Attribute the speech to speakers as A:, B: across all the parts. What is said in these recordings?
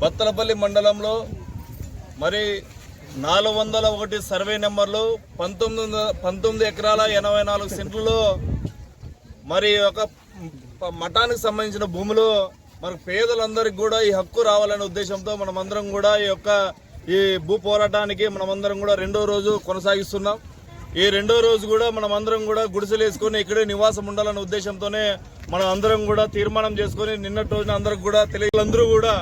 A: బత్తలపల్లి మండలంలో మరి నాలుగు వందల ఒకటి సర్వే నెంబర్లు పంతొమ్మిది వందల- పంతొమ్మిది ఎకరాల ఎనభై నాలుగు సెంట్లలో మరి ఒక మఠానికి సంబంధించిన భూములు మరి పేదలందరికీ కూడా ఈ హక్కు రావాలనే ఉద్దేశంతో మనమందరం కూడా ఈ యొక్క ఈ భూ పోరాటానికి మనమందరం కూడా రెండో రోజు కొనసాగిస్తున్నాం. ఈ రెండో రోజు కూడా మనం అందరం కూడా గుడిసెలు వేసుకొని ఇక్కడే నివాసం ఉండాలనే ఉద్దేశంతోనే మనం అందరం కూడా తీర్మానం చేసుకొని నిన్నటి రోజున అందరికి కూడా తెలియలందరూ కూడా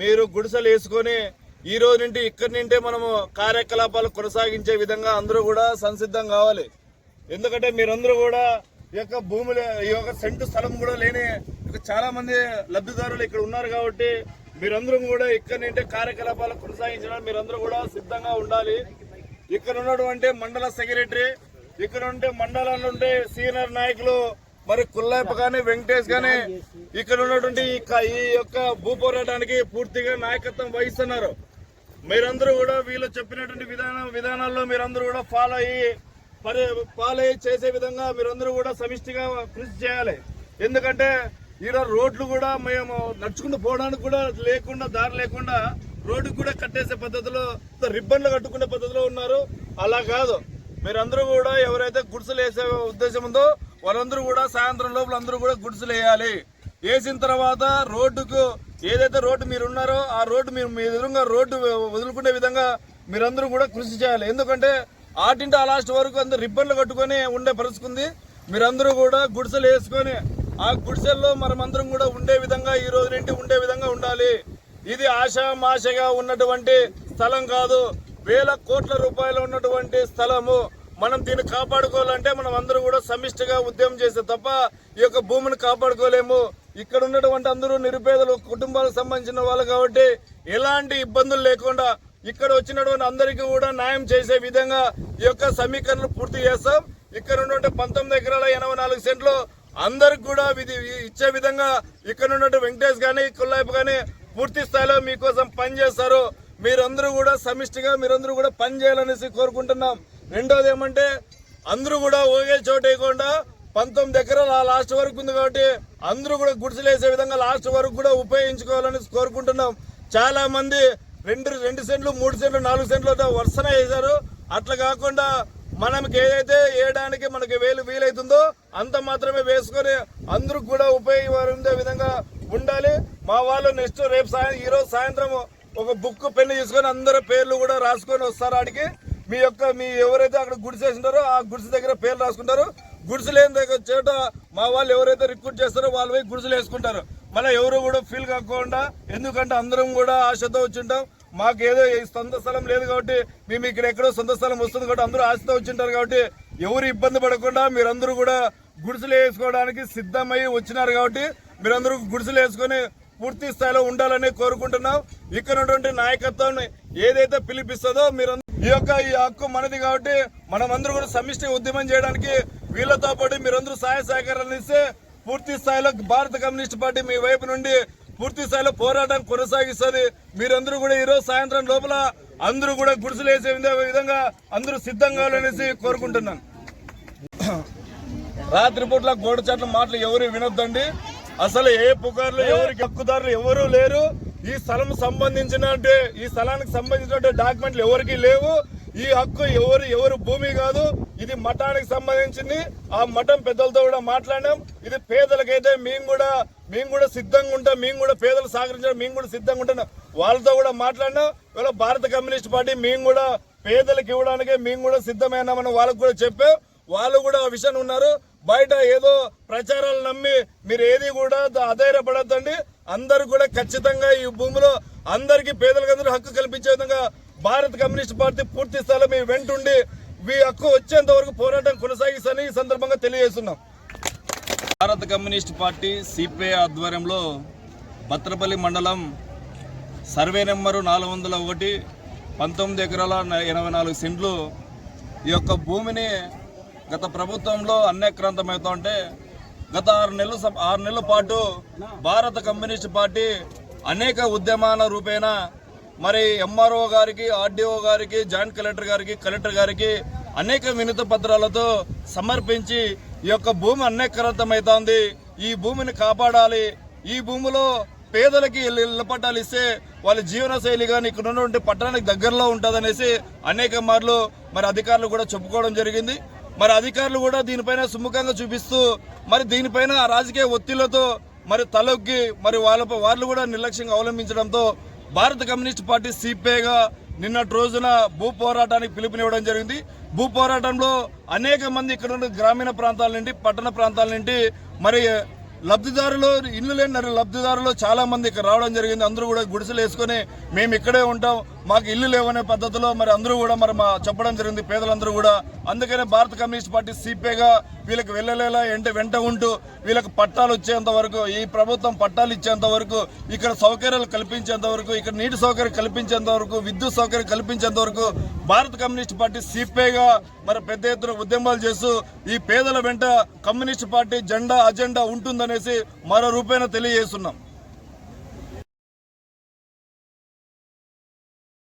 A: మీరు గుడిసెలు వేసుకొని ఈ రోజు నుండి ఇక్కడి నుండే మనము కార్యకలాపాలు కొనసాగించే విధంగా అందరూ కూడా సంసిద్ధం కావాలి. ఎందుకంటే మీరందరూ కూడా ఈ యొక్క భూములు ఈ యొక్క సెంటు స్థలం కూడా లేని చాలా మంది లబ్ధిదారులు ఇక్కడ ఉన్నారు కాబట్టి మీరందరూ కూడా ఇక్కడ నుండి కార్యకలాపాలు కొనసాగించడానికి మీరందరూ కూడా సిద్ధంగా ఉండాలి. ఇక్కడ ఉన్నటువంటి మండల సెక్రటరీ ఇక్కడ ఉంటే మండలంలో ఉండే సీనియర్ నాయకులు మరి కుల్లాయప్ప కానీ వెంకటేష్ కానీ ఇక్కడ ఉన్నటువంటి ఈ యొక్క భూ పోరాటానికి పూర్తిగా నాయకత్వం వహిస్తున్నారు. మీరందరూ కూడా వీళ్ళు చెప్పినటువంటి విధానం విధానాల్లో మీరందరూ కూడా ఫాలో అయ్యి పరి ఫాలో అయ్యి చేసే విధంగా మీరందరూ కూడా సమిష్టిగా కృషి చేయాలి. ఎందుకంటే ఈరోజు రోడ్లు కూడా మేము నడుచుకుంటూ పోవడానికి కూడా లేకుండా దారి లేకుండా రోడ్డు కూడా కట్టేసే పద్ధతిలో రిబ్బన్లు కట్టుకునే పద్ధతిలో ఉన్నారు. అలా కాదు. మీరందరూ కూడా ఎవరైతే గుడ్సులు వేసే ఉద్దేశం ఉందో వాళ్ళందరూ కూడా సాయంత్రం లోపల అందరూ కూడా గుడ్సులు వేయాలి. వేసిన తర్వాత రోడ్డుకు ఏదైతే రోడ్డు మీరు ఉన్నారో ఆ రోడ్డు మీరు మీ ఎదురుగా రోడ్డు వదులుకునే విధంగా మీరందరూ కూడా కృషి చేయాలి. ఎందుకంటే ఆటింటి ఆ లాస్ట్ వరకు అందరు రిబ్బన్లు కట్టుకొని ఉండే పరిస్థితి ఉంది. మీరందరూ కూడా గుడిసెలు వేసుకొని ఆ గుడిసెల్లో మనమందరం కూడా ఉండే విధంగా ఈ రోజు నుండి ఉండే విధంగా ఉండాలి. ఇది ఆశామాషగా ఉన్నటువంటి స్థలం కాదు. వేల కోట్ల రూపాయలు ఉన్నటువంటి స్థలము. మనం దీన్ని కాపాడుకోవాలంటే మనం అందరూ కూడా సమిష్టిగా ఉద్యమం చేస్తే తప్ప ఈ యొక్క భూమిని కాపాడుకోలేము. ఇక్కడ ఉన్నటువంటి అందరూ నిరుపేదలు కుటుంబాలకు సంబంధించిన వాళ్ళు కాబట్టి ఎలాంటి ఇబ్బందులు లేకుండా ఇక్కడ వచ్చినటువంటి అందరికీ కూడా న్యాయం చేసే విధంగా ఈ యొక్క సమీకరణలు పూర్తి చేస్తాం. ఇక్కడ ఉన్నటువంటి పంతొమ్మిది ఎకరాల ఎనభై నాలుగు సెంట్లు అందరికి కూడా విధి ఇచ్చే విధంగా ఇక్కడ ఉన్నటువంటి వెంకటేష్ కానీ కుల్లాయపు కానీ పూర్తి స్థాయిలో మీకోసం పనిచేస్తారు. మీరందరూ కూడా సమిష్టిగా మీరందరూ కూడా పని చేయాలనేసి కోరుకుంటున్నాం. రెండోది ఏమంటే అందరూ కూడా ఒకే చోట వేయకుండా పంతొమ్మిది ఎకరాలు ఆ లాస్ట్ వరకు ఉంది కాబట్టి అందరూ కూడా గుడిసెలేసే విధంగా లాస్ట్ వరకు కూడా ఉపయోగించుకోవాలని కోరుకుంటున్నాం. చాలా మంది రెండు రెండు సెంట్లు మూడు సెంట్లు నాలుగు సెంట్లు వరుసన వేశారు. అట్లా కాకుండా మనకి ఏదైతే వేయడానికి మనకి వేలు వీలైతుందో అంత మాత్రమే వేసుకొని అందరూ కూడా ఉపయోగపడే విధంగా ఉండాలి. మా వాళ్ళు నెక్స్ట్ రేపు సాయం ఈ రోజు సాయంత్రం ఒక బుక్ పెన్ తీసుకొని అందరూ పేర్లు కూడా రాసుకొని వస్తారు ఆడికి. మీ యొక్క మీ ఎవరైతే అక్కడ గుడిసె వేసింటారో ఆ గుడిసె దగ్గర పేర్లు రాసుకుంటారు. గుడిసె లేని దగ్గర చోట మా వాళ్ళు ఎవరైతే రిక్రూట్ చేస్తారో వాళ్ళు పోయి గుడిసెలు వేసుకుంటారు. మళ్ళీ ఎవరు కూడా ఫీల్ కాకుండా ఎందుకంటే అందరం కూడా ఆశతో వచ్చింటాం మాకు ఏదో సొంత స్థలం లేదు కాబట్టి మేము ఇక్కడ ఎక్కడో సొంత స్థలం వస్తుంది కాబట్టి అందరూ ఆశతో వచ్చింటారు కాబట్టి ఎవరు ఇబ్బంది పడకుండా మీరందరూ కూడా గుడిసెలు వేసుకోవడానికి సిద్ధమై వచ్చినారు కాబట్టి మీరందరూ గుడిసెలు వేసుకొని పూర్తి స్థాయిలో ఉండాలని కోరుకుంటున్నాం. ఇక్కడ ఉన్నటువంటి నాయకత్వం ఏదైతే పిలిపిస్తుందో మీరు ఈ యొక్క ఈ హక్కు మనది కాబట్టి మనమందరూ కూడా సమిష్టి ఉద్యమం చేయడానికి వీళ్ళతో పాటు మీరందరూ సహాయ సహకారాలు ఇస్తే పూర్తి స్థాయిలో భారత కమ్యూనిస్ట్ పార్టీ మీ వైపు నుండి పూర్తి స్థాయిలో పోరాటం కొనసాగిస్తుంది. మీరందరూ కూడా ఈరోజు సాయంత్రం లోపల అందరూ కూడా గుడిసెలు వేసే విధంగా అందరూ సిద్ధంగా కావాలనేసి కోరుకుంటున్నాను. రాత్రిపూట్ల గోడ చాట్ల మాటలు ఎవరు వినొద్దండి. అసలు ఏ పుకార్లు ఎవరికి హక్కుదారులు ఎవరు లేరు. ఈ స్థలం సంబంధించిన ఈ స్థలానికి సంబంధించిన డాక్యుమెంట్లు ఎవరికి లేవు. ఈ హక్కు ఎవరు ఎవరు భూమి కాదు. ఇది మఠానికి సంబంధించింది. ఆ మఠం పెద్దలతో కూడా మాట్లాడినాం. ఇది పేదలకైతే మేము కూడా మేము కూడా సిద్ధంగా ఉంటాం. మేము కూడా పేదలు సహకరించడం మేము కూడా సిద్ధంగా ఉంటున్నాం వాళ్ళతో కూడా మాట్లాడినాం. ఇవాళ భారత కమ్యూనిస్ట్ పార్టీ మేము కూడా పేదలకు ఇవ్వడానికి మేము కూడా సిద్ధమైనామని వాళ్ళకు కూడా చెప్పాం. వాళ్ళు కూడా ఆ విషయాన్ని ఉన్నారు. బయట ఏదో ప్రచారాలు నమ్మి మీరు ఏది కూడా అధైర్యపడద్దండి. అందరూ కూడా ఖచ్చితంగా ఈ భూమిలో అందరికీ పేదలకందరూ హక్కు కల్పించే విధంగా భారత కమ్యూనిస్ట్ పార్టీ పూర్తి స్థాయిలో మీ వెంటుండి మీ హక్కు వచ్చేంత వరకు పోరాటం కొనసాగిస్తాని ఈ సందర్భంగా తెలియజేస్తున్నాం. భారత కమ్యూనిస్ట్ పార్టీ సిపిఐ ఆధ్వర్యంలో భద్రపల్లి మండలం సర్వే నెంబరు నాలుగు వందల ఒకటి పంతొమ్మిది ఎకరాల ఎనభై నాలుగు సెంట్లు ఈ యొక్క భూమిని గత ప్రభుత్వంలో అన్యాక్రాంతమవుతా ఉంటే గత ఆరు నెలలు ఆరు నెలల పాటు భారత కమ్యూనిస్ట్ పార్టీ అనేక ఉద్యమాల రూపేణ మరి ఎంఆర్ఓ గారికి ఆర్డీఓ గారికి జాయింట్ కలెక్టర్ గారికి కలెక్టర్ గారికి అనేక వినత పత్రాలతో సమర్పించి ఈ యొక్క భూమి అన్యాక్రాంతమవుతోంది. ఈ భూమిని కాపాడాలి. ఈ భూమిలో పేదలకి ఇళ్ళ పట్టాలు ఇస్తే వాళ్ళ జీవనశైలి కానీ ఇక్కడ ఉన్నటువంటి పట్టణానికి దగ్గరలో ఉంటుందనేసి అనేక మార్లు మరి అధికారులు కూడా చెప్పుకోవడం జరిగింది. మరి అధికారులు కూడా దీనిపైన సుముఖంగా చూపిస్తూ మరి దీనిపైన ఆ రాజకీయ ఒత్తిళ్ళతో మరి తలొగ్గి మరి వాళ్ళ వాళ్ళు కూడా నిర్లక్ష్యంగా అవలంబించడంతో భారత కమ్యూనిస్ట్ పార్టీ సిపిఐగా నిన్నటి రోజున భూ పోరాటానికి పిలుపునివ్వడం జరిగింది. భూ పోరాటంలో అనేక మంది ఇక్కడ ఉన్న గ్రామీణ ప్రాంతాల నుండి పట్టణ ప్రాంతాల నుండి మరి లబ్ధిదారులు ఇల్లు లేని లబ్ధిదారులు చాలా మంది ఇక్కడ రావడం జరిగింది. అందరూ కూడా గుడిసెలు వేసుకొని మేము ఇక్కడే ఉంటాం. మాకు ఇల్లు లేవనే పద్ధతిలో మరి అందరూ కూడా మరి మా చెప్పడం జరిగింది. పేదలందరూ కూడా. అందుకనే భారత కమ్యూనిస్ట్ పార్టీ సిపిఐగా వీళ్ళకి వెళ్ళలేలా ఎంట వెంట ఉంటూ వీళ్ళకి పట్టాలు వచ్చేంత వరకు ఈ ప్రభుత్వం పట్టాలు ఇచ్చేంత వరకు ఇక్కడ సౌకర్యాలు కల్పించేంత వరకు ఇక్కడ నీటి సౌకర్యం కల్పించేంత వరకు విద్యుత్ సౌకర్యం కల్పించేంత వరకు భారత కమ్యూనిస్ట్ పార్టీ సిపిఐగా మరి పెద్ద ఎత్తున ఉద్యమాలు చేస్తూ ఈ పేదల వెంట కమ్యూనిస్ట్ పార్టీ జెండా అజెండా ఉంటుందనేసి మరో రూపేణ తెలియజేస్తున్నాం.